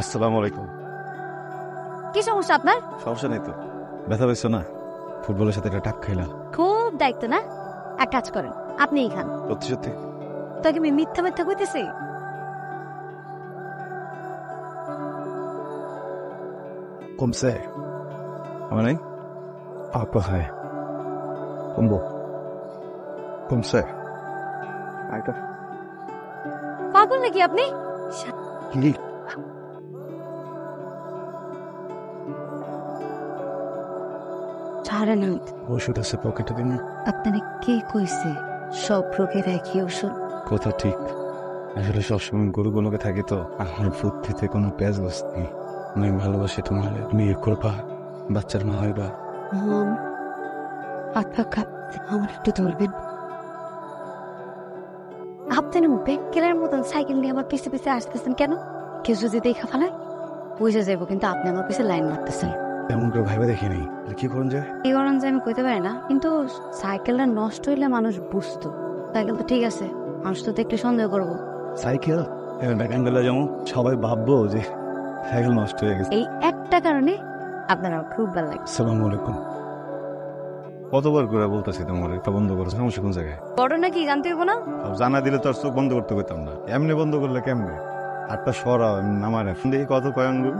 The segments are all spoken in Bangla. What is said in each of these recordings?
আসসালামু আলাইকুম। কি সমস্যা আপনার? সমস্যা নেই তো। ব্যথা পেয়েছ না? ফুটবলের সাথে একটা টাক খাইলা খুব দায়িত্ব না? এক কাজ করেন আপনিই খান। সত্যি সত্যি তোকে আমি মিথ্যা মিথ্যা কইতেছি। কমছে আমার নাই? আর কোথায় কমবো। কমছে আরেকটা পাগল নাকি আপনি? কি? ছাড়েন ওষুধ আছে পকেটে দিন। আপনারা কে কইছে? সব রোগের একই ওষুধ। কথা ঠিক। আসলে সবসময় গরুগুলোকে থাকি তো। আমার বুদ্ধিতে কোনো পেঁয়াজ নেই। আমি ভালোবাসি তোমার বিয়ে করবা বাচ্চার মা হইবা। মম হাত পা আমার একটু ধরবেন। আপনি না বেকেলের মতন সাইকেল নিয়ে আমার পিছে পিছে আসতেছেন কেন? কেউ যদি দেখা ফেলায় বুঝে যাব কিন্তু আপনি আমার পিছে লাইন মারতেছেন। এমন করে ভাইবা দেখিনি কি করুন যায় এই কারণ যে আমি কইতে পারি না কিন্তু সাইকেলটা নষ্ট হইলে মানুষ বুঝতো। সাইকেল তো ঠিক আছে মানুষ তো দেখলে সন্দেহ করব। সাইকেল? ব্যাকান্ডেলা যেমন সবাই ভাববো যে সাইকেল নষ্ট হয়ে গেছে। এই একটা কারণে আপনার খুব ভালো লাগে সালাম আলাইকুম। কতবার করে বলতেছি তোমার একটা বন্ধ করো সমস্যা কোন জায়গায়? বড় নাকি জানতে হইব না? জানা দিলে তো আর চোখ বন্ধ করতে পারতাম না। এমনি বন্ধ করলে কেমনে? আটটা সরাও নামার দেখি কত কয় আঙ্গুল?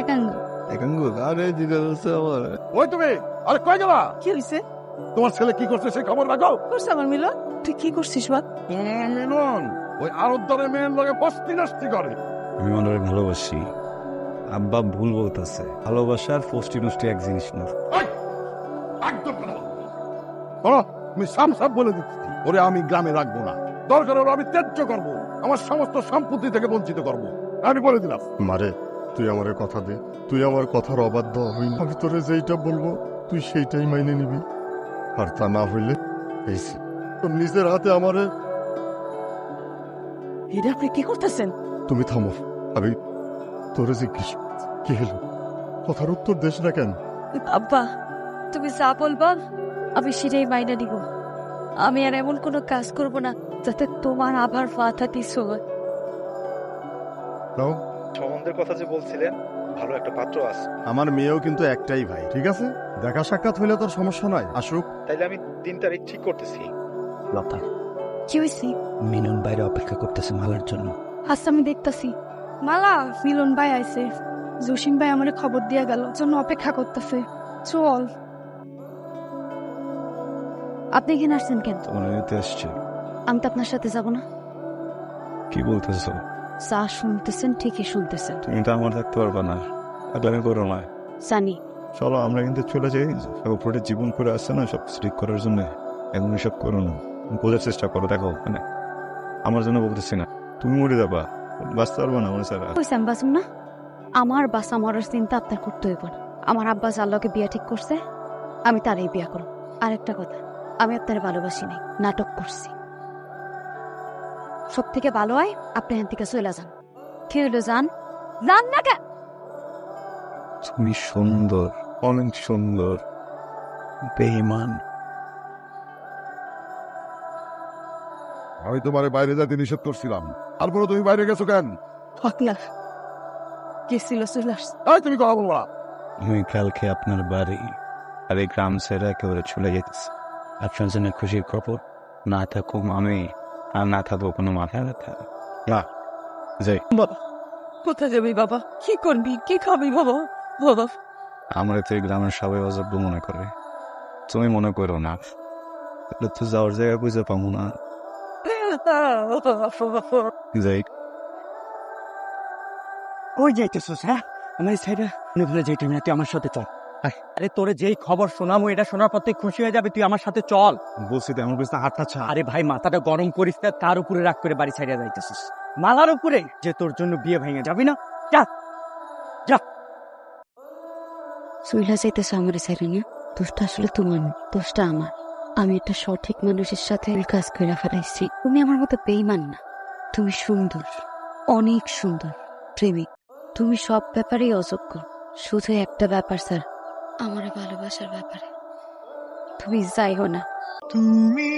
এক আঙ্গুল। এক আঙ্গুল আরে জিজ্ঞাসা করছে আমার। ওই তুমি আরে কই গেলা কি হয়েছে তোমার ছেলে কি করছে সেই খবর রাখো। করছে আমার মিলন? তুই কি করছিস বাদ মিলন ওই আরদ্দারে মেয়ের লগে বস্তি নষ্টি করে। আমি মনে ভালোবাসি। আব্বা ভুল বলতেছে ভালোবাসা আর ফষ্টি নষ্টি এক জিনিস না। ওই, একদম কেন আমি সাম সাপ বলে দিচ্ছি ওরে আমি গ্রামে রাখব না। দরকার হলে আমি ত্যায্য করব। আমার সমস্ত সম্পত্তি থেকে বঞ্চিত করব। আমি বলে দিলাম। মারে তুই আমার কথা দে। তুই আমার কথার অবাধ্য হইল আমি তোরে যেইটা বলব তুই সেইটাই মাইনে নিবি। আর তা না হইলে এই তোর নিজের হাতে আমারে এটা আপনি কি করতেছেন? তুমি থামো। আমি তোরে জিজ্ঞেস কি হলো? কথার উত্তর দেশ না কেন? আব্বা তুমি যা বলবা আমি সেটাই মাইনা নিব। আমি আর এমন কোনো কাজ করব না যাতে তোমার আবার মাথা পিছু হয়। সম্বন্ধের কথা যে বলছিলেন ভালো একটা পাত্র আছে। আমার মেয়েও কিন্তু একটাই ভাই ঠিক আছে? দেখা সাক্ষাৎ হইলে তোর সমস্যা নাই আসুক। তাইলে আমি দিন তারিখ ঠিক করতেছি। লতা কি হয়েছে মিনন বাইরে অপেক্ষা করতেছে মালার জন্য। আচ্ছা আমি দেখতাছি। মালা মিলন ভাই আইছে। জসিম ভাই আমারে খবর দিয়া গেল জন্য অপেক্ষা করতেছে। চল। আপনি এখানে আসছেন কেন? তোমার নিতে আসছে। আমি তো আপনার সাথে যাব না। কি বলতেছো? যা শুনতেছেন ঠিকই শুনতেছেন। তুমি তো আমার থাকতে পারবা না। আমি করো না। জানি চলো আমরা কিন্তু চলে যাই। উপরে জীবন করে আসছে না সব স্ট্রিক করার জন্য। এখন এসব করো না। বোঝার চেষ্টা করো দেখো মানে আমার জন্য বলতেছি না। তুমি মরে যাবা। বাঁচতে পারব না আমার ছাড়া কইছে আমি বাঁচুম না? আমার বাসা মরার চিন্তা আপনার করতে হইব না। আমার আব্বা যার লগে বিয়া ঠিক করছে আমি তারই বিয়া করব। আরেকটা কথা আমি আপনার ভালোবাসি নাই নাটক করছি। সব থেকে ভালো হয় আপনি এখান থেকে চলে যান। কি হইল যান যান না কেন তুমি সুন্দর অনেক সুন্দর বেইমান আমি তোমার বাইরে যেতে নিষেধ করছিলাম। তারপরে তুমি বাইরে গেছো কেন? আপনার গেছিল চলে আসছে? এই তুমি কথা বলবা আমি কালকে আপনার বাড়ি আর এই গ্রাম ছেড়ে একেবারে চলে যেতেছি। আপনার জন্য খুশির খবর না থাকুক আমি আর না থাকব কোনো মাথা ব্যথা না যাই। বাবা কোথায় যাবি বাবা? কি করবি? কি খাবি বাবা? বাবা। আমরা তো এই গ্রামের সবাই অযোগ্য মনে করে। তুমি মনে করো না। তাহলে তো যাওয়ার জায়গা বুঝে পাবো না। যাই। কই যাইতেছিস হ্যাঁ? আমার সাইডে মনে ভুলে যাইতে না তুই আমার সাথে চল। আরে তোরে যেই খবর শোনামো এটা শোনার পর তুই খুশি হয়ে যাবে তুই আমার সাথে চল। বলছি তো আমার কাছে হাতটা ছা আরে ভাই মাথাটা গরম করিস না তার উপরে রাগ করে বাড়ি ছাড়িয়ে যাইতেছিস। মালার উপরে যে তোর জন্য বিয়ে ভেঙে যাবি না যাইতেছে আমার সাইরে না দোষটা আসলে তোমার দোষটা আমার। আমি একটা সঠিক মানুষের সাথে কাজ করে ফেলাইছি। তুমি আমার মতো বেইমান না। তুমি সুন্দর অনেক সুন্দর প্রেমিক। তুমি সব ব্যাপারেই অযোগ্য। শুধু একটা ব্যাপার স্যার আমার ভালোবাসার ব্যাপারে। তুমি যাইও না। তুমি